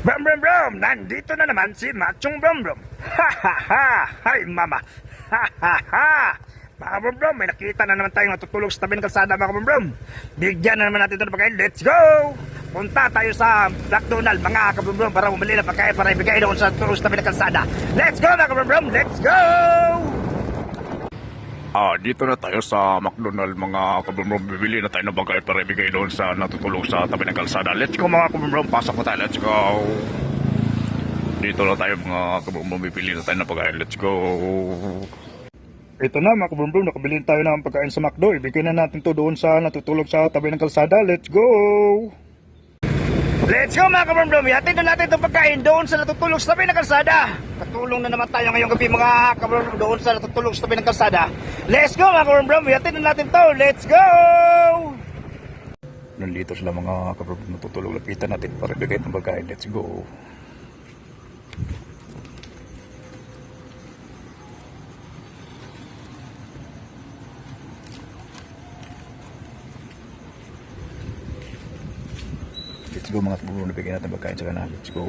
Brum brum brum! Nandito na naman si Machong Brum Brum! Ha ha ha! Hi mama! Ha ha ha! Mga Brum Brum, may nakita na naman tayong natutulog sa tabi ng kalsada mga Brum Brum. Bigyan na naman natin ito ng pagkain. Let's go! Punta tayo sa McDonald mga kabrum Brum para bumili ng pagkain para ibigay doon sa tulog sa tabi ng kalsada. Let's go mga Brum Brum! Let's go! Ah, dito na tayo sa McDonald mga kabumrom. Bibili na tayo ng bagay para ibigay doon sa natutulog sa tabi ng kalsada. Let's go mga kabumrom. Pasok na tayo. Let's go. Dito na tayo mga kabumrom. Bibili na tayo ng bagay. Let's go. Ito na mga kabrum Brum, nakabili tayo ng pagkain sa McDo. Ibigay na natin to doon sa natutulog sa tabi ng kalsada. Let's go! Let's go mga kabrum Brum! Ihatid na natin itong pagkain doon sa natutulog sa tabi ng kalsada. Katulong na naman tayo ngayong gabi mga kabrum Brum doon sa natutulog sa tabi ng kalsada. Let's go mga kabrum Brum! Ihatid na natin to. Let's go! Nandito sila mga kabumrom. Natutulog. Lapitan natin para ibigay ng bagay. Let's go. Let's go mga kabumrom. Ibigay natin bagay sa kanan. Let's go.